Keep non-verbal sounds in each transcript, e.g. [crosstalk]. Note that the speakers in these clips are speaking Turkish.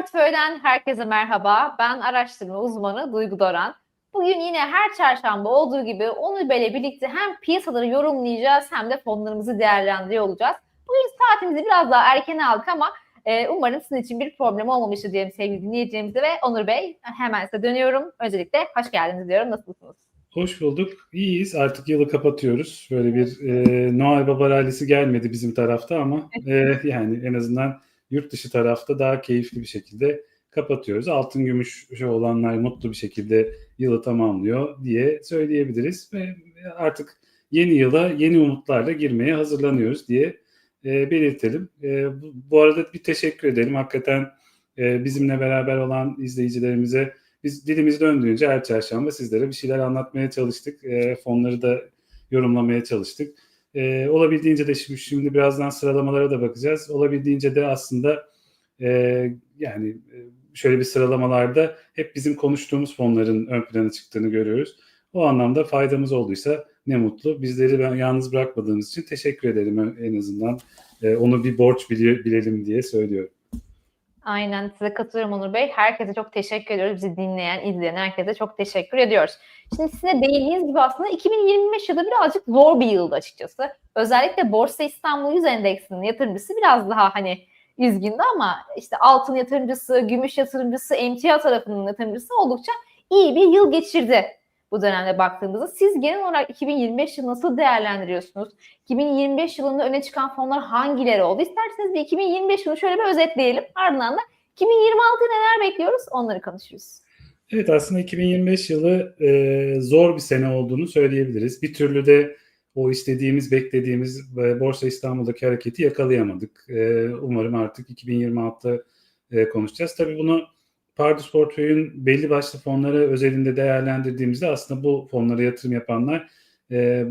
Portföy'den herkese merhaba. Ben araştırma uzmanı Duygu Doran. Bugün yine her çarşamba olduğu gibi Onur Bey'le birlikte hem piyasaları yorumlayacağız hem de fonlarımızı değerlendiriyor olacağız. Bugün saatimizi biraz daha erken aldık ama e, umarım sizin için bir problem olmamıştır diyelim sevgili dinleyicilerimize ve Onur Bey hemen size dönüyorum. Öncelikle hoş geldiniz diyorum. Nasılsınız? Hoş bulduk. İyiyiz. Artık yılı kapatıyoruz. Böyle bir e, Noel Baba rallisi gelmedi bizim tarafta ama e, yani en azından yurt dışı tarafta daha keyifli bir şekilde kapatıyoruz. Altın gümüş olanlar mutlu bir şekilde yılı tamamlıyor diye söyleyebiliriz ve artık yeni yıla yeni umutlarla girmeye hazırlanıyoruz diye e, belirtelim. E, bu, bu arada bir teşekkür edelim. Hakikaten e, bizimle beraber olan izleyicilerimize biz dilimiz döndüğünce her çarşamba sizlere bir şeyler anlatmaya çalıştık. E, fonları da yorumlamaya çalıştık. E, olabildiğince de şimdi, şimdi birazdan sıralamalara da bakacağız. Olabildiğince de aslında e, yani şöyle bir sıralamalarda hep bizim konuştuğumuz fonların ön plana çıktığını görüyoruz. O anlamda faydamız olduysa ne mutlu. Bizleri ben yalnız bırakmadığınız için teşekkür ederim en azından. E, onu bir borç bilelim diye söylüyorum. Aynen size katılıyorum Onur Bey. Herkese çok teşekkür ediyoruz. Bizi dinleyen, izleyen herkese çok teşekkür ediyoruz. Şimdi size değindiğiniz gibi aslında 2025 yılı birazcık zor bir yıldı açıkçası. Özellikle Borsa İstanbul 100 Endeksinin yatırımcısı biraz daha hani üzgündü ama işte altın yatırımcısı, gümüş yatırımcısı, emtia tarafının yatırımcısı oldukça iyi bir yıl geçirdi bu dönemde baktığımızda. Siz genel olarak 2025 yılı nasıl değerlendiriyorsunuz? 2025 yılında öne çıkan fonlar hangileri oldu? İsterseniz bir 2025 yılını şöyle bir özetleyelim. Ardından da 2026'da neler bekliyoruz onları konuşuruz. Evet aslında 2025 yılı e, zor bir sene olduğunu söyleyebiliriz. Bir türlü de o istediğimiz, beklediğimiz e, Borsa İstanbul'daki hareketi yakalayamadık. E, umarım artık 2026'da e, konuşacağız. Tabii bunu Pardus Portföy'ün belli başlı fonları özelinde değerlendirdiğimizde aslında bu fonlara yatırım yapanlar e,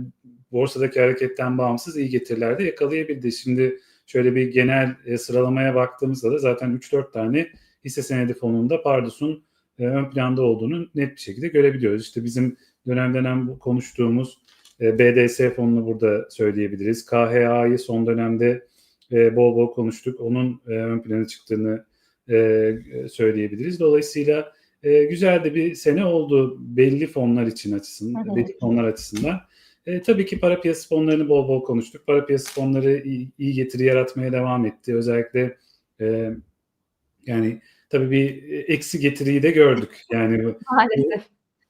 borsadaki hareketten bağımsız iyi getiriler de yakalayabildi. Şimdi şöyle bir genel e, sıralamaya baktığımızda da zaten 3-4 tane hisse senedi fonunda Pardus'un e, ön planda olduğunu net bir şekilde görebiliyoruz. İşte bizim dönem dönem konuştuğumuz e, BDS fonunu burada söyleyebiliriz. KHA'yı son dönemde e, bol bol konuştuk. Onun e, ön plana çıktığını e, söyleyebiliriz. Dolayısıyla e, güzel de bir sene oldu belli fonlar için açısından, belli fonlar açısından. E, tabii ki para piyasası fonlarını bol bol konuştuk. Para piyasası fonları iyi, iyi getiri yaratmaya devam etti. Özellikle e, yani tabii bir eksi getiriyi de gördük. Yani Maalesef.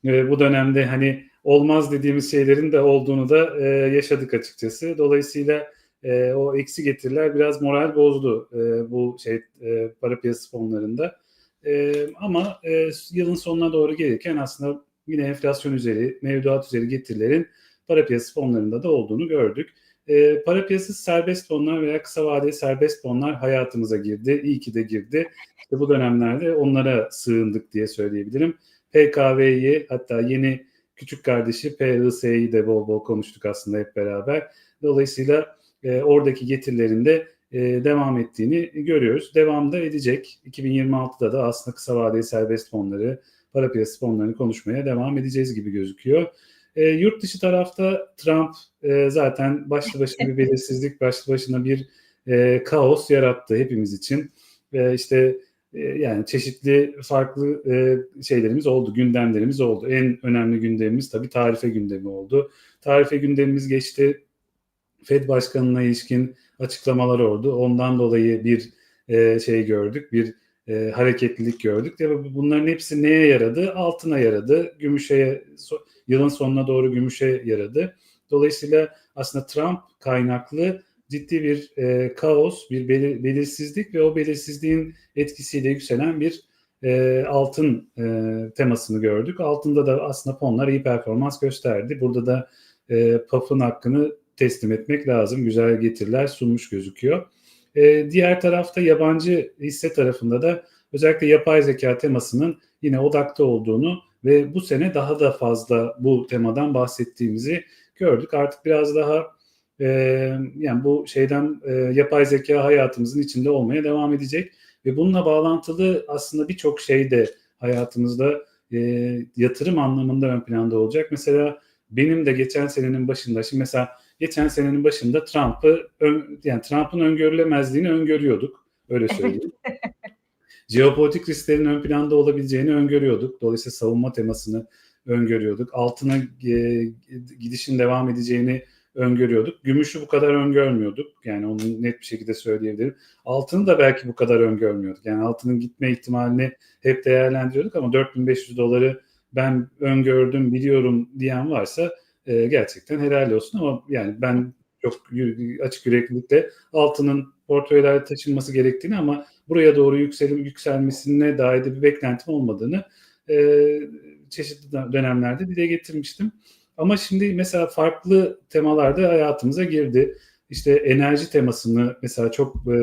E, bu dönemde hani olmaz dediğimiz şeylerin de olduğunu da e, yaşadık açıkçası. Dolayısıyla e, o eksi getiriler biraz moral bozdu e, bu şey e, para piyasası fonlarında. E, ama e, yılın sonuna doğru gelirken aslında yine enflasyon üzeri, mevduat üzeri getirilerin para piyasası fonlarında da olduğunu gördük. E, para piyasası serbest fonlar veya kısa vadeli serbest fonlar hayatımıza girdi. İyi ki de girdi. İşte bu dönemlerde onlara sığındık diye söyleyebilirim. PKV'yi hatta yeni küçük kardeşi PIS'yi de bol bol konuştuk aslında hep beraber. Dolayısıyla e, oradaki getirilerinde e, devam ettiğini görüyoruz. Devam da edecek. 2026'da da aslında kısa vadeli serbest fonları, para piyasası fonlarını konuşmaya devam edeceğiz gibi gözüküyor. E, yurt dışı tarafta Trump e, zaten başlı başına bir [laughs] belirsizlik, başlı başına bir e, kaos yarattı hepimiz için. E, işte e, yani çeşitli farklı e, şeylerimiz oldu, gündemlerimiz oldu. En önemli gündemimiz tabii tarife gündemi oldu. Tarife gündemimiz geçti. Fed Başkanı'na ilişkin açıklamalar oldu. Ondan dolayı bir e, şey gördük, bir e, hareketlilik gördük. Ve bunların hepsi neye yaradı? Altına yaradı, gümüşe yılın sonuna doğru gümüşe yaradı. Dolayısıyla aslında Trump kaynaklı ciddi bir e, kaos, bir belir, belirsizlik ve o belirsizliğin etkisiyle yükselen bir altın temasını gördük. Altında da aslında fonlar iyi performans gösterdi. Burada da PAF'ın hakkını teslim etmek lazım. Güzel getiriler sunmuş gözüküyor. E, diğer tarafta yabancı hisse tarafında da özellikle yapay zeka temasının yine odakta olduğunu ve bu sene daha da fazla bu temadan bahsettiğimizi gördük. Artık biraz daha e, yani bu şeyden e, yapay zeka hayatımızın içinde olmaya devam edecek ve bununla bağlantılı aslında birçok şey de hayatımızda e, yatırım anlamında ön planda olacak. Mesela benim de geçen senenin başında şimdi mesela geçen senenin başında Trump'ı yani Trump'ın öngörülemezliğini öngörüyorduk. Öyle söyleyeyim. [laughs] Jeopolitik risklerin ön planda olabileceğini öngörüyorduk. Dolayısıyla savunma temasını öngörüyorduk. Altına e, gidişin devam edeceğini öngörüyorduk. Gümüşü bu kadar öngörmüyorduk. Yani onu net bir şekilde söyleyebilirim. Altını da belki bu kadar öngörmüyorduk. Yani altının gitme ihtimalini hep değerlendiriyorduk ama 4500 doları ben öngördüm, biliyorum diyen varsa e, gerçekten helal olsun ama yani ben çok açık yüreklilikle altının portföylerde taşınması gerektiğini ama buraya doğru yükselim yükselmesine dair de bir beklentim olmadığını e, çeşitli dönemlerde dile getirmiştim. Ama şimdi mesela farklı temalarda hayatımıza girdi. İşte enerji temasını mesela çok e,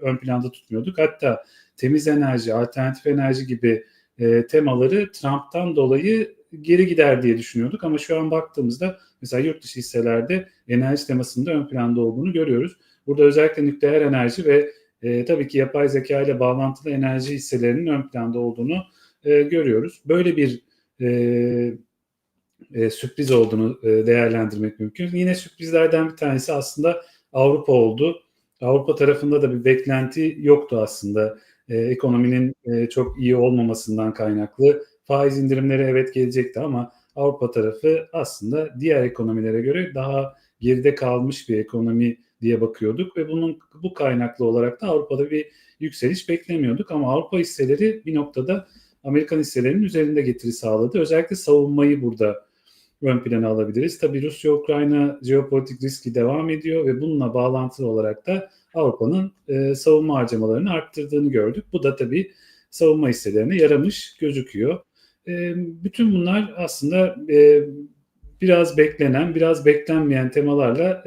ön planda tutmuyorduk. Hatta temiz enerji, alternatif enerji gibi e, temaları Trump'tan dolayı geri gider diye düşünüyorduk. Ama şu an baktığımızda mesela yurt dışı hisselerde enerji temasında ön planda olduğunu görüyoruz. Burada özellikle nükleer enerji ve e, tabii ki yapay zeka ile bağlantılı enerji hisselerinin ön planda olduğunu e, görüyoruz. Böyle bir e, e, sürpriz olduğunu e, değerlendirmek mümkün. Yine sürprizlerden bir tanesi aslında Avrupa oldu. Avrupa tarafında da bir beklenti yoktu aslında. E, ekonominin e, çok iyi olmamasından kaynaklı. Faiz indirimleri evet gelecekti ama Avrupa tarafı aslında diğer ekonomilere göre daha geride kalmış bir ekonomi diye bakıyorduk ve bunun bu kaynaklı olarak da Avrupa'da bir yükseliş beklemiyorduk ama Avrupa hisseleri bir noktada Amerikan hisselerinin üzerinde getiri sağladı. Özellikle savunmayı burada ön plana alabiliriz. Tabii Rusya-Ukrayna jeopolitik riski devam ediyor ve bununla bağlantılı olarak da Avrupa'nın e, savunma harcamalarını arttırdığını gördük. Bu da tabii savunma hisselerine yaramış gözüküyor. Bütün bunlar aslında biraz beklenen, biraz beklenmeyen temalarla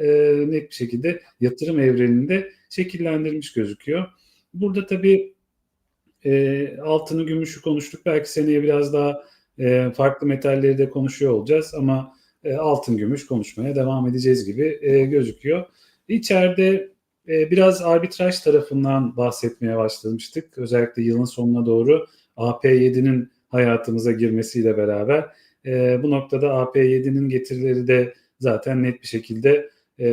net bir şekilde yatırım evreninde şekillendirilmiş gözüküyor. Burada tabii altını, gümüşü konuştuk. Belki seneye biraz daha farklı metalleri de konuşuyor olacağız ama altın, gümüş konuşmaya devam edeceğiz gibi gözüküyor. İçeride biraz arbitraj tarafından bahsetmeye başlamıştık. Özellikle yılın sonuna doğru AP7'nin hayatımıza girmesiyle beraber e, bu noktada AP7'nin getirileri de zaten net bir şekilde e,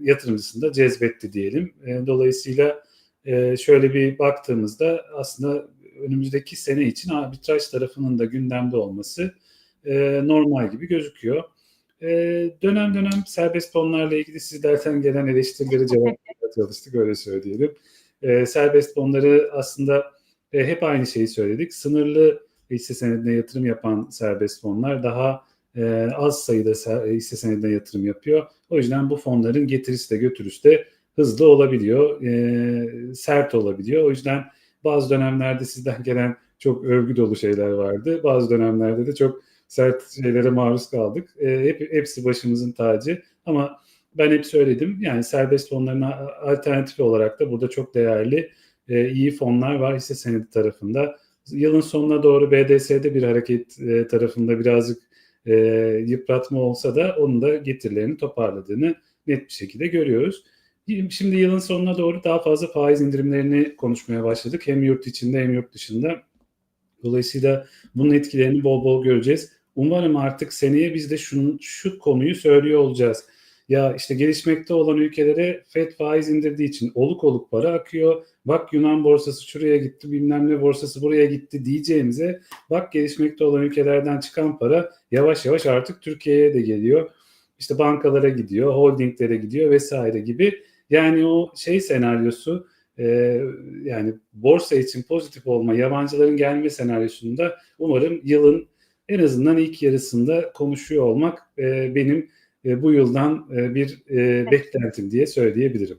yatırımcısını da cezbetti diyelim. E, dolayısıyla e, şöyle bir baktığımızda aslında önümüzdeki sene için arbitraj tarafının da gündemde olması e, normal gibi gözüküyor. E, dönem dönem serbest fonlarla ilgili sizlerden gelen eleştirileri cevaplamaya [laughs] çalıştık öyle söyleyelim. E, serbest fonları aslında e, hep aynı şeyi söyledik. Sınırlı hisse senedine yatırım yapan serbest fonlar daha e, az sayıda hisse senedine yatırım yapıyor. O yüzden bu fonların getirisi de götürüsü de hızlı olabiliyor, e, sert olabiliyor. O yüzden bazı dönemlerde sizden gelen çok övgü dolu şeyler vardı. Bazı dönemlerde de çok sert şeylere maruz kaldık. E, hep hepsi başımızın tacı. Ama ben hep söyledim. Yani serbest fonların alternatifi olarak da burada çok değerli e, iyi fonlar var hisse senedi tarafında. Yılın sonuna doğru BDS'de bir hareket e, tarafında birazcık e, yıpratma olsa da onun da getirilerini toparladığını net bir şekilde görüyoruz. Şimdi yılın sonuna doğru daha fazla faiz indirimlerini konuşmaya başladık. Hem yurt içinde hem yurt dışında. Dolayısıyla bunun etkilerini bol bol göreceğiz. Umarım artık seneye biz de şunu, şu konuyu söylüyor olacağız. Ya işte gelişmekte olan ülkelere FED faiz indirdiği için oluk oluk para akıyor. Bak Yunan borsası şuraya gitti, bilmem ne borsası buraya gitti diyeceğimize bak gelişmekte olan ülkelerden çıkan para yavaş yavaş artık Türkiye'ye de geliyor. İşte bankalara gidiyor, holdinglere gidiyor vesaire gibi yani o şey senaryosu e, yani borsa için pozitif olma, yabancıların gelme senaryosunda umarım yılın en azından ilk yarısında konuşuyor olmak e, benim e, bu yıldan e, bir e, beklentim diye söyleyebilirim.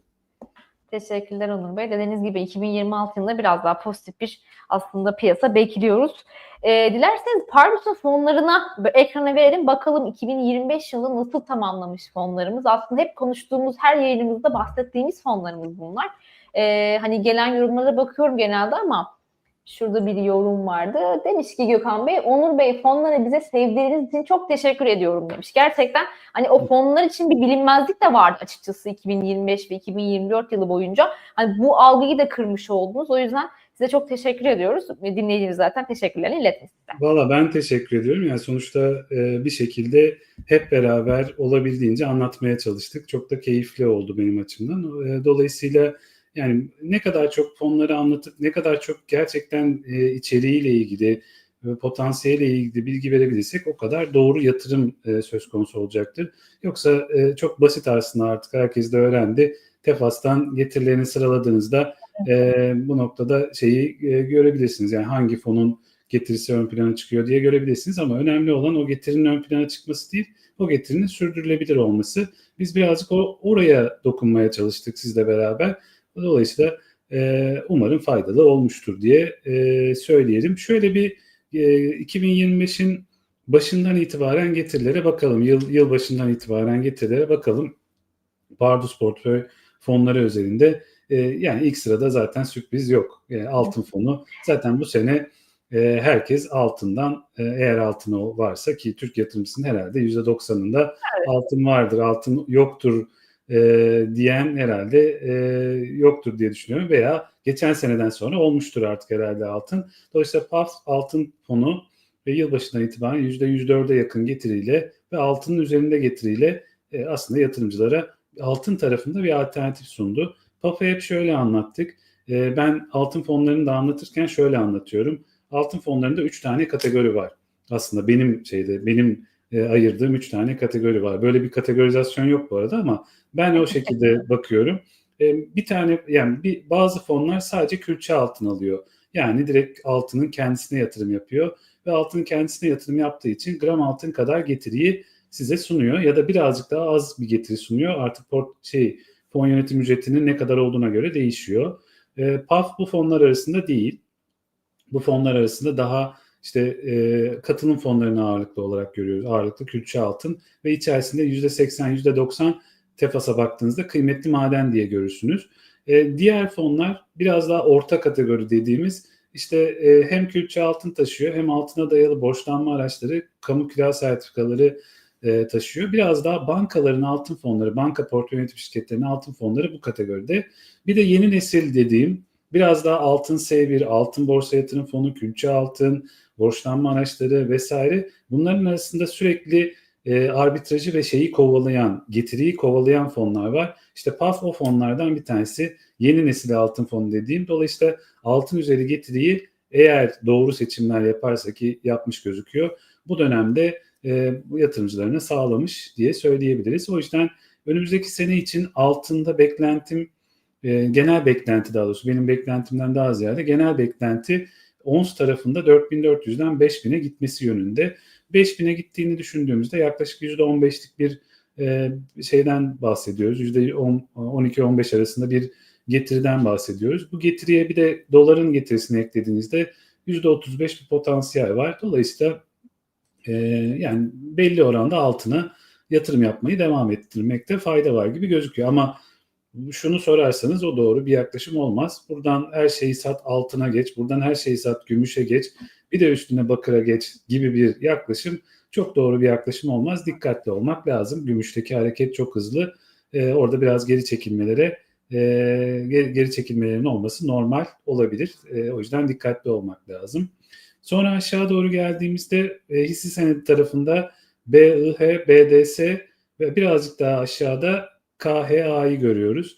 Teşekkürler Onur Bey. Dediğiniz gibi 2026 yılında biraz daha pozitif bir aslında piyasa bekliyoruz. E, dilerseniz Pardus'un fonlarına ekrana verelim. Bakalım 2025 yılı nasıl tamamlamış fonlarımız. Aslında hep konuştuğumuz her yayınımızda bahsettiğimiz fonlarımız bunlar. E, hani gelen yorumlara bakıyorum genelde ama Şurada bir yorum vardı. Demiş ki Gökhan Bey, Onur Bey fonları bize sevdiğiniz için çok teşekkür ediyorum demiş. Gerçekten hani o fonlar için bir bilinmezlik de vardı açıkçası 2025 ve 2024 yılı boyunca. Hani bu algıyı da kırmış oldunuz. O yüzden size çok teşekkür ediyoruz. Dinleyiciniz zaten teşekkürlerini iletin size. Valla ben teşekkür ediyorum. Yani sonuçta e, bir şekilde hep beraber olabildiğince anlatmaya çalıştık. Çok da keyifli oldu benim açımdan. E, dolayısıyla Yani ne kadar çok fonları anlatıp ne kadar çok gerçekten e, içeriğiyle ilgili ve potansiyeliyle ilgili bilgi verebilirsek o kadar doğru yatırım e, söz konusu olacaktır. Yoksa e, çok basit aslında artık herkes de öğrendi. Tefas'tan getirilerini sıraladığınızda e, bu noktada şeyi e, görebilirsiniz. Yani hangi fonun getirisi ön plana çıkıyor diye görebilirsiniz ama önemli olan o getirinin ön plana çıkması değil, o getirinin sürdürülebilir olması. Biz birazcık o, oraya dokunmaya çalıştık sizle beraber. Dolayısıyla e, umarım faydalı olmuştur diye e, söyleyelim. Şöyle bir e, 2025'in başından itibaren getirilere bakalım. Yıl, yıl başından itibaren getirilere bakalım. Pardus portföy fonları özelinde e, yani ilk sırada zaten sürpriz yok. E, altın fonu zaten bu sene e, herkes altından e, eğer altın varsa ki Türk yatırımcısının herhalde %90'ında evet. altın vardır, altın yoktur e, diyen herhalde e, yoktur diye düşünüyorum veya geçen seneden sonra olmuştur artık herhalde altın. Dolayısıyla PAF altın fonu ve yılbaşından itibaren %104'e yakın getiriyle ve altının üzerinde getiriyle e, aslında yatırımcılara altın tarafında bir alternatif sundu. PAF'ı hep şöyle anlattık. E, ben altın fonlarını da anlatırken şöyle anlatıyorum. Altın fonlarında 3 tane kategori var. Aslında benim şeyde benim e, ayırdığım 3 tane kategori var. Böyle bir kategorizasyon yok bu arada ama ben o şekilde [laughs] bakıyorum. E, bir tane yani bir bazı fonlar sadece külçe altın alıyor. Yani direkt altının kendisine yatırım yapıyor ve altının kendisine yatırım yaptığı için gram altın kadar getiriyi size sunuyor ya da birazcık daha az bir getiri sunuyor. Artık port şey fon yönetim ücretinin ne kadar olduğuna göre değişiyor. E, PAF bu fonlar arasında değil. Bu fonlar arasında daha işte e, katılım fonlarını ağırlıklı olarak görüyoruz. Ağırlıklı külçe altın ve içerisinde %80, %90 tefasa baktığınızda kıymetli maden diye görürsünüz. E, diğer fonlar biraz daha orta kategori dediğimiz işte e, hem külçe altın taşıyor hem altına dayalı borçlanma araçları, kamu kira sertifikaları e, taşıyor. Biraz daha bankaların altın fonları, banka portföy yönetim şirketlerinin altın fonları bu kategoride. Bir de yeni nesil dediğim biraz daha altın S1, altın borsa yatırım fonu, külçe altın, borçlanma araçları vesaire bunların arasında sürekli e, arbitrajı ve şeyi kovalayan, getiriyi kovalayan fonlar var. İşte PAF o fonlardan bir tanesi yeni nesil altın fonu dediğim. Dolayısıyla altın üzeri getiriyi eğer doğru seçimler yaparsa ki yapmış gözüküyor. Bu dönemde e, yatırımcılarına sağlamış diye söyleyebiliriz. O yüzden önümüzdeki sene için altında beklentim e, genel beklenti daha doğrusu benim beklentimden daha ziyade genel beklenti ONS tarafında 4400'den 5000'e gitmesi yönünde. 5000'e gittiğini düşündüğümüzde yaklaşık %15'lik bir e, şeyden bahsediyoruz. %12-15 arasında bir getiriden bahsediyoruz. Bu getiriye bir de doların getirisini eklediğinizde %35 bir potansiyel var. Dolayısıyla e, yani belli oranda altına yatırım yapmayı devam ettirmekte fayda var gibi gözüküyor. Ama şunu sorarsanız o doğru bir yaklaşım olmaz. Buradan her şeyi sat altına geç, buradan her şeyi sat gümüşe geç, bir de üstüne bakıra geç gibi bir yaklaşım çok doğru bir yaklaşım olmaz. Dikkatli olmak lazım. Gümüşteki hareket çok hızlı. Ee, orada biraz geri çekilmelere e, geri çekilmelerin olması normal olabilir. E, o yüzden dikkatli olmak lazım. Sonra aşağı doğru geldiğimizde e, hisse senedi tarafında BIH, BDS ve birazcık daha aşağıda KHA'yı görüyoruz.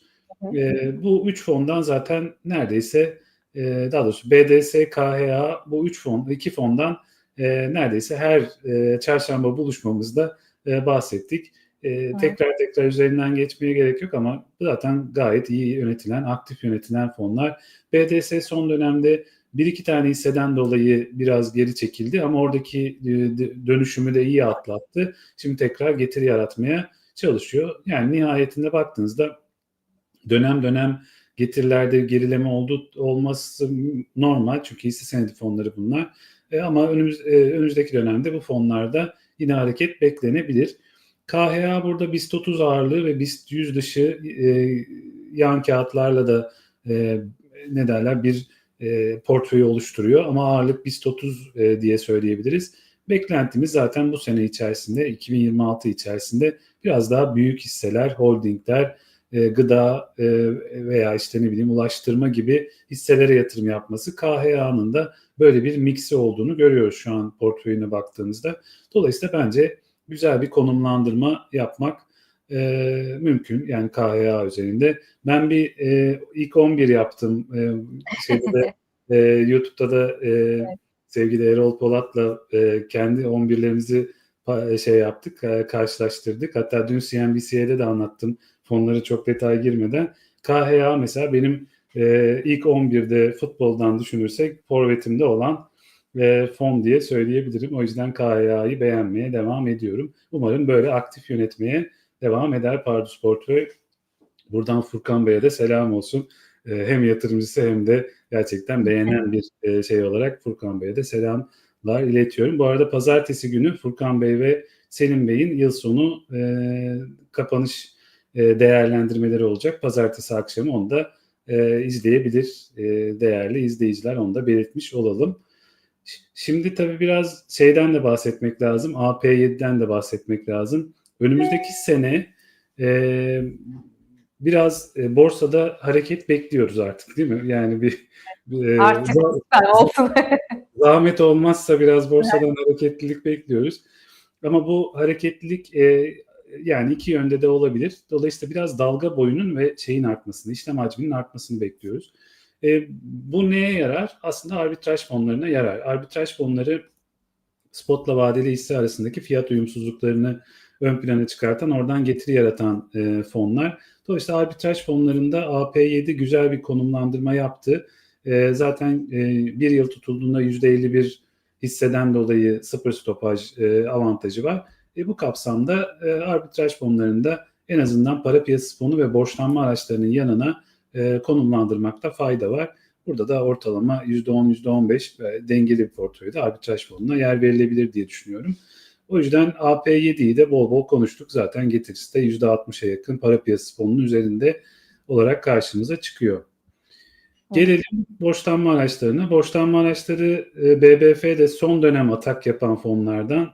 E, bu üç fondan zaten neredeyse e, daha doğrusu BDS, KHA bu üç fon, iki fondan e, neredeyse her e, çarşamba buluşmamızda e, bahsettik. E, tekrar tekrar üzerinden geçmeye gerek yok ama zaten gayet iyi yönetilen, aktif yönetilen fonlar. BDS son dönemde bir iki tane hisseden dolayı biraz geri çekildi ama oradaki dönüşümü de iyi atlattı. Şimdi tekrar getiri yaratmaya çalışıyor. Yani nihayetinde baktığınızda dönem dönem getirilerde gerileme oldu olması normal çünkü hisse senedi fonları bunlar. E, ama önümüz, e, önümüzdeki dönemde bu fonlarda yine hareket beklenebilir. KHA burada BIST 30 ağırlığı ve BIST 100 dışı e, yan kağıtlarla da e, ne derler bir e, portföyü oluşturuyor ama ağırlık BIST 30 e, diye söyleyebiliriz. Beklentimiz zaten bu sene içerisinde 2026 içerisinde biraz daha büyük hisseler, holdingler, e, gıda e, veya işte ne bileyim ulaştırma gibi hisselere yatırım yapması KHA'nın da böyle bir miksi olduğunu görüyoruz şu an portföyüne baktığımızda. Dolayısıyla bence güzel bir konumlandırma yapmak e, mümkün. Yani KHA üzerinde. Ben bir e, ilk 11 yaptım. E, şeyde de, [laughs] e, YouTube'da da e, sevgili Erol Polat'la e, kendi 11'lerimizi pa- şey yaptık, e, karşılaştırdık. Hatta dün CNBC'de de anlattım fonları çok detay girmeden. KHA mesela benim e, ilk 11'de futboldan düşünürsek forvetimde olan e, fon diye söyleyebilirim. O yüzden KHA'yı beğenmeye devam ediyorum. Umarım böyle aktif yönetmeye devam eder Pardus Portföy. Buradan Furkan Bey'e de selam olsun. E, hem yatırımcısı hem de gerçekten beğenen bir e, şey olarak Furkan Bey'e de selamlar iletiyorum. Bu arada pazartesi günü Furkan Bey ve Selim Bey'in yıl sonu e, kapanış e, değerlendirmeleri olacak. Pazartesi akşamı onu da e, izleyebilir e, değerli izleyiciler. Onu da belirtmiş olalım. Şimdi tabii biraz şeyden de bahsetmek lazım. AP7'den de bahsetmek lazım. Önümüzdeki sene e, biraz e, borsada hareket bekliyoruz artık değil mi? Yani bir, bir, e, Artık süper olsun. [laughs] zahmet olmazsa biraz borsadan hareketlilik bekliyoruz. Ama bu hareketlilik e, yani iki yönde de olabilir. Dolayısıyla biraz dalga boyunun ve şeyin artmasını, işlem hacminin artmasını bekliyoruz. E, bu neye yarar? Aslında arbitraj fonlarına yarar. Arbitraj fonları spotla vadeli hisse arasındaki fiyat uyumsuzluklarını ön plana çıkartan, oradan getiri yaratan e, fonlar. Dolayısıyla arbitraj fonlarında AP7 güzel bir konumlandırma yaptı. E, zaten e, bir yıl tutulduğunda %51 hisseden dolayı sıfır stopaj e, avantajı var. E, bu kapsamda e, arbitraj fonlarında en azından para piyasası fonu ve borçlanma araçlarının yanına e, konumlandırmakta fayda var. Burada da ortalama %10, %15 ve dengeli bir portföyde arbitraj fonuna yer verilebilir diye düşünüyorum. O yüzden AP7'yi de bol bol konuştuk. Zaten getirisi de %60'a yakın para piyasası fonunun üzerinde olarak karşımıza çıkıyor. Gelelim borçlanma araçlarına. Borçlanma araçları e, BBF'de son dönem atak yapan fonlardan.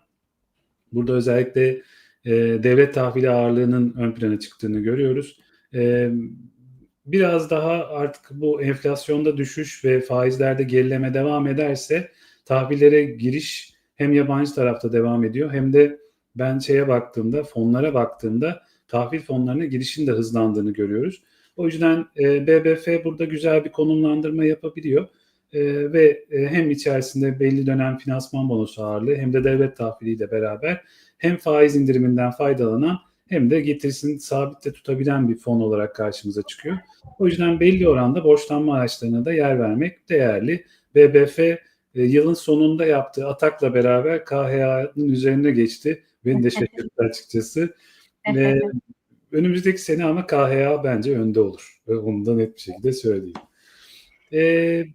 Burada özellikle e, devlet tahvili ağırlığının ön plana çıktığını görüyoruz. E, biraz daha artık bu enflasyonda düşüş ve faizlerde gerileme devam ederse tahvillere giriş hem yabancı tarafta devam ediyor hem de ben şeye baktığımda fonlara baktığımda tahvil fonlarına girişin de hızlandığını görüyoruz. O yüzden e, BBF burada güzel bir konumlandırma yapabiliyor e, ve e, hem içerisinde belli dönem finansman bonosu ağırlığı hem de devlet tahviliyle beraber hem faiz indiriminden faydalanan hem de getirisini sabitte tutabilen bir fon olarak karşımıza çıkıyor. O yüzden belli oranda borçlanma araçlarına da yer vermek değerli. BBF e, yılın sonunda yaptığı atakla beraber KHA'nın üzerine geçti. Beni de [laughs] şaşırttı açıkçası. Ve önümüzdeki sene ama KHA bence önde olur. Onu da net bir şekilde söyleyeyim. Ee,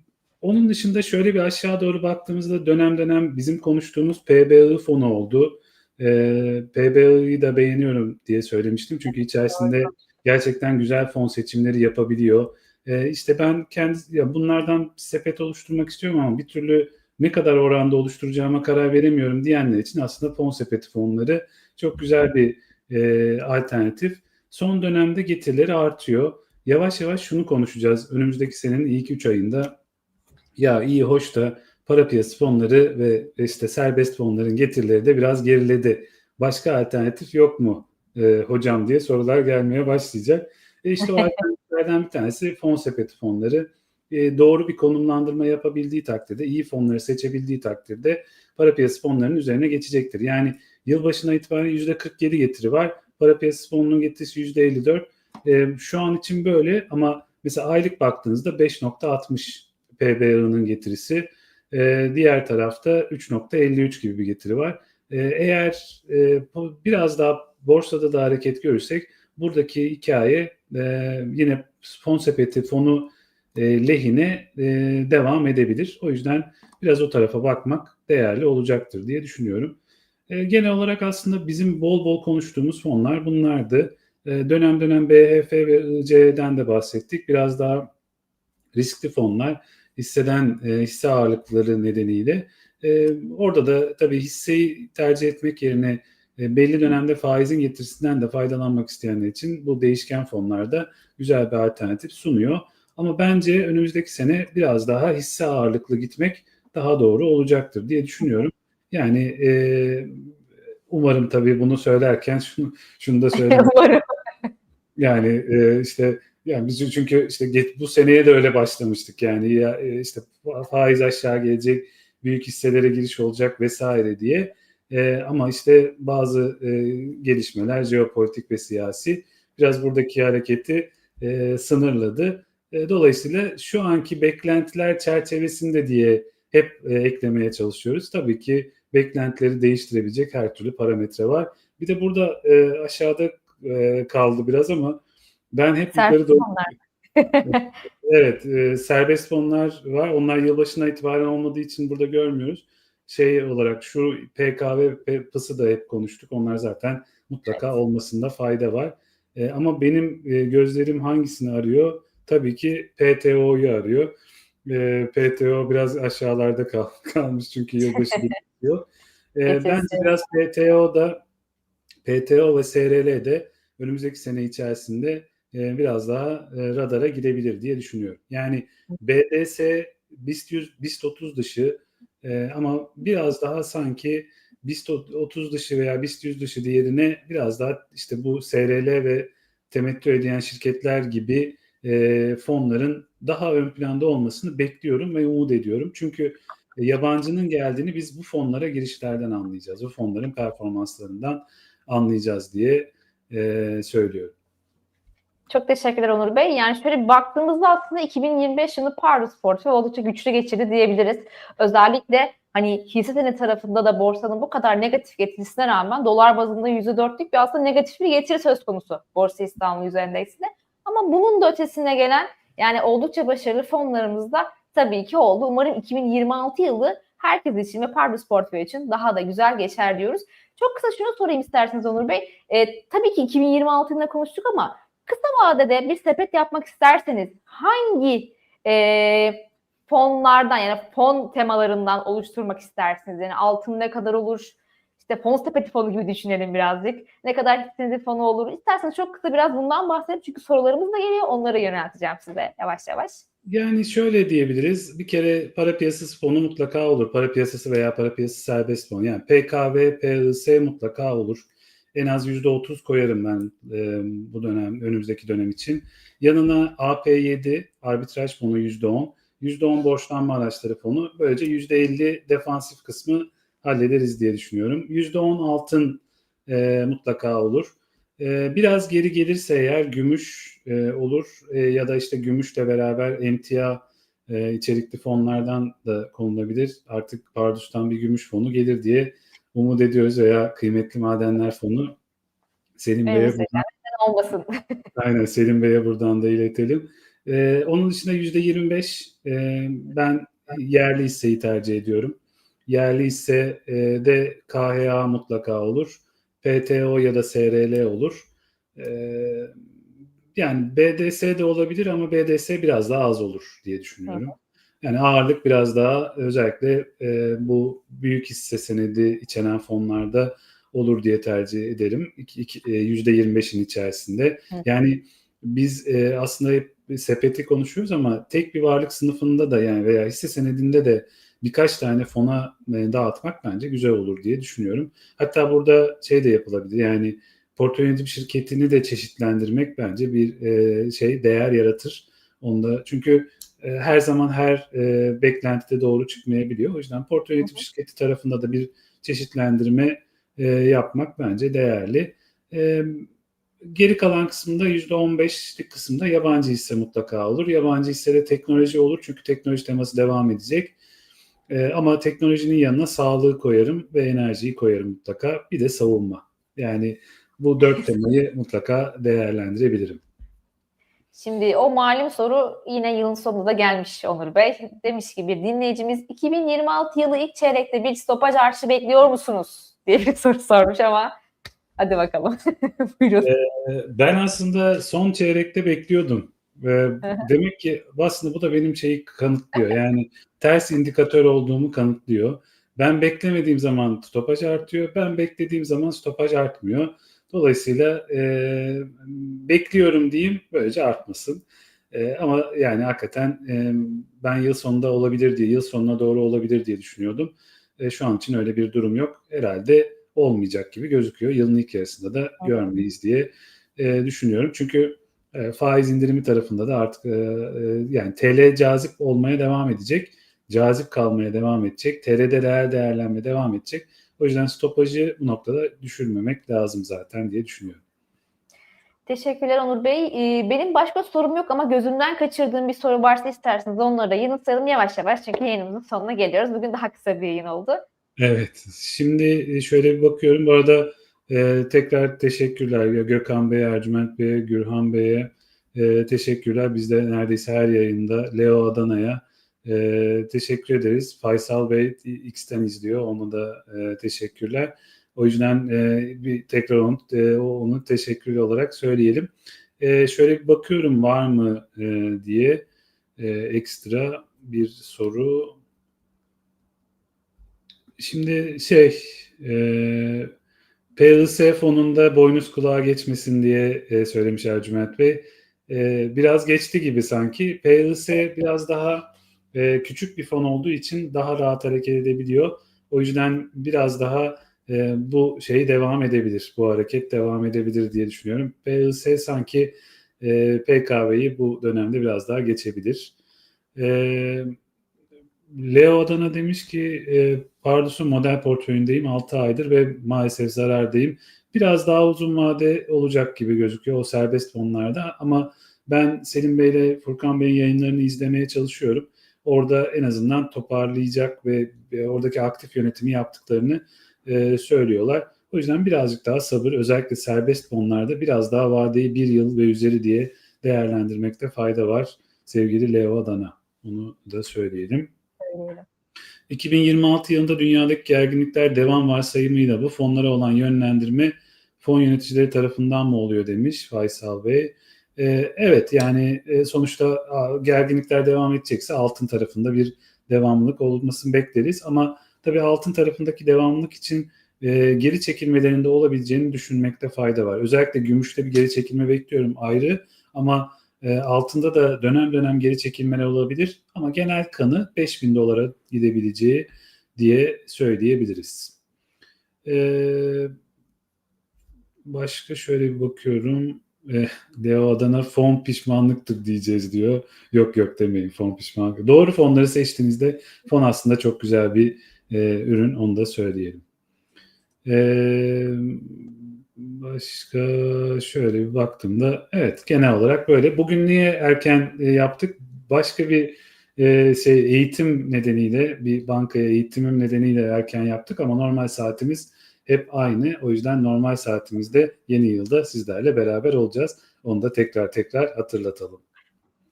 onun dışında şöyle bir aşağı doğru baktığımızda dönem dönem bizim konuştuğumuz PBI fonu oldu. Ee, PBI'yi de beğeniyorum diye söylemiştim. Çünkü içerisinde gerçekten güzel fon seçimleri yapabiliyor. Ee, işte ben kendi ya bunlardan sepet oluşturmak istiyorum ama bir türlü ne kadar oranda oluşturacağıma karar veremiyorum diyenler için aslında fon sepeti fonları çok güzel bir e, alternatif. Son dönemde getirileri artıyor. Yavaş yavaş şunu konuşacağız. Önümüzdeki senenin ilk 3 ayında ya iyi hoş da para piyasası fonları ve işte serbest fonların getirileri de biraz geriledi. Başka alternatif yok mu e, hocam diye sorular gelmeye başlayacak. E işte o [laughs] alternatiflerden bir tanesi fon sepeti fonları. E, doğru bir konumlandırma yapabildiği takdirde, iyi fonları seçebildiği takdirde para piyasası fonlarının üzerine geçecektir. Yani yılbaşına itibaren %47 getiri var. Para piyasası fonunun getirisi %54. E, şu an için böyle ama mesela aylık baktığınızda 5.60 PBI'nin getirisi. E, diğer tarafta 3.53 gibi bir getiri var. E, eğer e, biraz daha borsada da hareket görürsek buradaki hikaye e, yine fon sepeti fonu e, lehine e, devam edebilir. O yüzden biraz o tarafa bakmak değerli olacaktır diye düşünüyorum. E, genel olarak aslında bizim bol bol konuştuğumuz fonlar bunlardı. E, dönem dönem BHF ve IC'den de bahsettik. Biraz daha riskli fonlar hisseden e, hisse ağırlıkları nedeniyle e, orada da tabii hisseyi tercih etmek yerine e, belli dönemde faizin getirisinden de faydalanmak isteyenler için bu değişken fonlarda güzel bir alternatif sunuyor. Ama bence önümüzdeki sene biraz daha hisse ağırlıklı gitmek daha doğru olacaktır diye düşünüyorum. Yani e, umarım tabii bunu söylerken şunu, şunu da [laughs] söyleyeyim. Umarım. Yani e, işte yani biz çünkü işte bu seneye de öyle başlamıştık yani ya e, işte faiz aşağı gelecek, büyük hisselere giriş olacak vesaire diye. E, ama işte bazı e, gelişmeler jeopolitik ve siyasi biraz buradaki hareketi e, sınırladı. E, dolayısıyla şu anki beklentiler çerçevesinde diye hep e, eklemeye çalışıyoruz. Tabii ki beklentileri değiştirebilecek her türlü parametre var. Bir de burada e, aşağıda e, kaldı biraz ama ben hep yukarı Serbest doğru. [laughs] Evet, e, serbest fonlar var. Onlar yılbaşına itibaren olmadığı için burada görmüyoruz. Şey olarak şu PKV ve PPS'ı da hep konuştuk. Onlar zaten mutlaka Evet. olmasında fayda var. E, ama benim e, gözlerim hangisini arıyor? Tabii ki PTO'yu arıyor. E, PTO biraz aşağılarda kal- [laughs] kalmış çünkü yılbaşı geçiyor. E, bence biraz PTO'da PTO ve SRL'de önümüzdeki sene içerisinde e, biraz daha e, radara girebilir diye düşünüyorum. Yani BDS BIST 100, BIST 30 dışı e, ama biraz daha sanki BIST 30 dışı veya BIST 100 dışı diğerine biraz daha işte bu SRL ve temettü edilen şirketler gibi e, fonların daha ön planda olmasını bekliyorum ve umut ediyorum. Çünkü e, yabancının geldiğini biz bu fonlara girişlerden anlayacağız. Bu fonların performanslarından anlayacağız diye e, söylüyorum. Çok teşekkürler Onur Bey. Yani şöyle baktığımızda aslında 2025 yılı Pardus portföy oldukça güçlü geçirdi diyebiliriz. Özellikle hani hisse senedi tarafında da borsanın bu kadar negatif getirisine rağmen dolar bazında %4'lük bir aslında negatif bir getiri söz konusu Borsa İstanbul Yüz Endeksinde. Ama bunun da ötesine gelen yani oldukça başarılı fonlarımızda tabii ki oldu. Umarım 2026 yılı herkes için ve Pardus portföy için daha da güzel geçer diyoruz. Çok kısa şunu sorayım isterseniz Onur Bey. E, tabii ki 2026 yılında konuştuk ama kısa vadede bir sepet yapmak isterseniz hangi e, fonlardan yani fon temalarından oluşturmak istersiniz? Yani altın ne kadar olur? İşte fon sepeti fonu gibi düşünelim birazcık. Ne kadar hissenizin fonu olur? İsterseniz çok kısa biraz bundan bahsedip çünkü sorularımız da geliyor. Onları yönelteceğim size yavaş yavaş. Yani şöyle diyebiliriz. Bir kere para piyasası fonu mutlaka olur. Para piyasası veya para piyasası serbest fon. Yani PKV, PIS mutlaka olur. En az %30 koyarım ben e, bu dönem, önümüzdeki dönem için. Yanına AP7, arbitraj fonu %10. %10 borçlanma araçları fonu. Böylece %50 defansif kısmı hallederiz diye düşünüyorum. %10 altın e, mutlaka olur. E, biraz geri gelirse eğer gümüş e, olur e, ya da işte gümüşle beraber emtia e, içerikli fonlardan da konulabilir. Artık Pardus'tan bir gümüş fonu gelir diye umut ediyoruz veya kıymetli madenler fonu Selim Bey'e buradan, olmasın. [laughs] aynen Selim Bey'e buradan da iletelim. E, onun dışında yüzde 25 e, ben yerli hisseyi tercih ediyorum. Yerli hisse e, de KHA mutlaka olur. PTO ya da SRL olur. E, yani BDS de olabilir ama BDS biraz daha az olur diye düşünüyorum. Yani ağırlık biraz daha özellikle e, bu büyük hisse senedi içeren fonlarda olur diye tercih ederim. İki- iki- e, %25'in içerisinde. Hı. Yani biz e, aslında hep sepeti konuşuyoruz ama tek bir varlık sınıfında da yani veya hisse senedinde de birkaç tane fona e, dağıtmak bence güzel olur diye düşünüyorum. Hatta burada şey de yapılabilir yani portföy yönetim şirketini de çeşitlendirmek bence bir e, şey değer yaratır. Onda çünkü e, her zaman her e, beklentide doğru çıkmayabiliyor. O yüzden portföy yönetim şirketi tarafında da bir çeşitlendirme e, yapmak bence değerli. E, geri kalan kısmında %15'lik kısımda yabancı hisse mutlaka olur. Yabancı hissede teknoloji olur çünkü teknoloji teması devam edecek. E, ama teknolojinin yanına sağlığı koyarım ve enerjiyi koyarım mutlaka. Bir de savunma. Yani bu dört [laughs] temayı mutlaka değerlendirebilirim. Şimdi o malum soru yine yılın sonunda gelmiş Onur Bey. Demiş ki bir dinleyicimiz 2026 yılı ilk çeyrekte bir stopaj artışı bekliyor musunuz? diye bir soru sormuş ama hadi bakalım. [laughs] Buyurun. Ee, Ben aslında son çeyrekte bekliyordum. Ve demek ki aslında bu da benim şeyi kanıtlıyor. [laughs] Yani ters indikatör olduğumu kanıtlıyor. Ben beklemediğim zaman stopaj artıyor. Ben beklediğim zaman stopaj artmıyor. Dolayısıyla e, bekliyorum diyeyim böylece artmasın. E, ama yani hakikaten e, ben yıl sonunda olabilir diye, yıl sonuna doğru olabilir diye düşünüyordum. E, şu an için öyle bir durum yok. Herhalde olmayacak gibi gözüküyor. Yılın ilk yarısında da görmeyiz diye e, düşünüyorum. Çünkü e, faiz indirimi tarafında da artık e, e, yani TL cazip olmaya devam edecek. Cazip kalmaya devam edecek. TL'de değer değerlenme devam edecek. O yüzden stopajı bu noktada düşürmemek lazım zaten diye düşünüyorum. Teşekkürler Onur Bey. Ee, benim başka sorum yok ama gözümden kaçırdığım bir soru varsa isterseniz onları da yanıtlayalım yavaş yavaş çünkü yayınımızın sonuna geliyoruz. Bugün daha kısa bir yayın oldu. Evet. Şimdi şöyle bir bakıyorum. Bu arada e, tekrar teşekkürler Gökhan Bey, Ercüment Bey'e, Gürhan Bey'e e, teşekkürler. Biz de neredeyse her yayında Leo Adana'ya e, teşekkür ederiz. Faysal Bey X'ten izliyor. Ona da e, teşekkürler. O yüzden e, bir tekrar onu, e, onu teşekkür olarak söyleyelim. E, şöyle bir bakıyorum var mı e, diye e, ekstra bir soru. Şimdi şey e, PLS fonunda boynuz kulağa geçmesin diye e, söylemiş Ercüment Bey. E, biraz geçti gibi sanki. PLS biraz daha e, küçük bir fon olduğu için daha rahat hareket edebiliyor. O yüzden biraz daha e, bu şey devam edebilir. Bu hareket devam edebilir diye düşünüyorum. PLS sanki e, PKV'yi bu dönemde biraz daha geçebilir. E, Leo Adana demiş ki e, Pardus'un model portföyündeyim 6 aydır ve maalesef zarardayım. Biraz daha uzun vade olacak gibi gözüküyor o serbest fonlarda ama ben Selim Bey ile Furkan Bey'in yayınlarını izlemeye çalışıyorum. Orada en azından toparlayacak ve, oradaki aktif yönetimi yaptıklarını e, söylüyorlar. O yüzden birazcık daha sabır özellikle serbest fonlarda biraz daha vadeyi bir yıl ve üzeri diye değerlendirmekte fayda var sevgili Leo Adana. Onu da söyleyelim. Söyleyelim. 2026 yılında dünyadaki gerginlikler devam varsayımıyla bu fonlara olan yönlendirme fon yöneticileri tarafından mı oluyor demiş Faysal Bey. Ee, evet yani e, sonuçta gerginlikler devam edecekse altın tarafında bir devamlılık olmasını bekleriz ama tabii altın tarafındaki devamlılık için e, geri çekilmelerinde olabileceğini düşünmekte fayda var. Özellikle gümüşte bir geri çekilme bekliyorum ayrı ama e, altında da dönem dönem geri çekilmeler olabilir ama genel kanı 5000 dolara gidebileceği diye söyleyebiliriz. Ee, başka şöyle bir bakıyorum. Eh, Leo Adana fon pişmanlıktır diyeceğiz diyor. Yok yok demeyin fon pişmanlık. Doğru fonları seçtiğinizde fon aslında çok güzel bir e, ürün onu da söyleyelim. Ee, başka şöyle bir baktığımda evet genel olarak böyle. Bugün niye erken e, yaptık? Başka bir e, şey eğitim nedeniyle bir bankaya eğitimim nedeniyle erken yaptık ama normal saatimiz hep aynı. O yüzden normal saatimizde yeni yılda sizlerle beraber olacağız. Onu da tekrar tekrar hatırlatalım.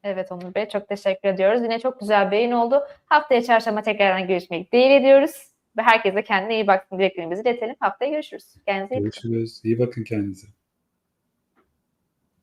Evet Onur Bey çok teşekkür ediyoruz. Yine çok güzel bir yayın oldu. Haftaya çarşamba tekrardan görüşmek dileğiyle ediyoruz. Ve herkese kendine iyi baksın dileklerimizi iletelim. Haftaya görüşürüz. Kendinize iyi bakın. Görüşürüz. İyi bakın kendinize.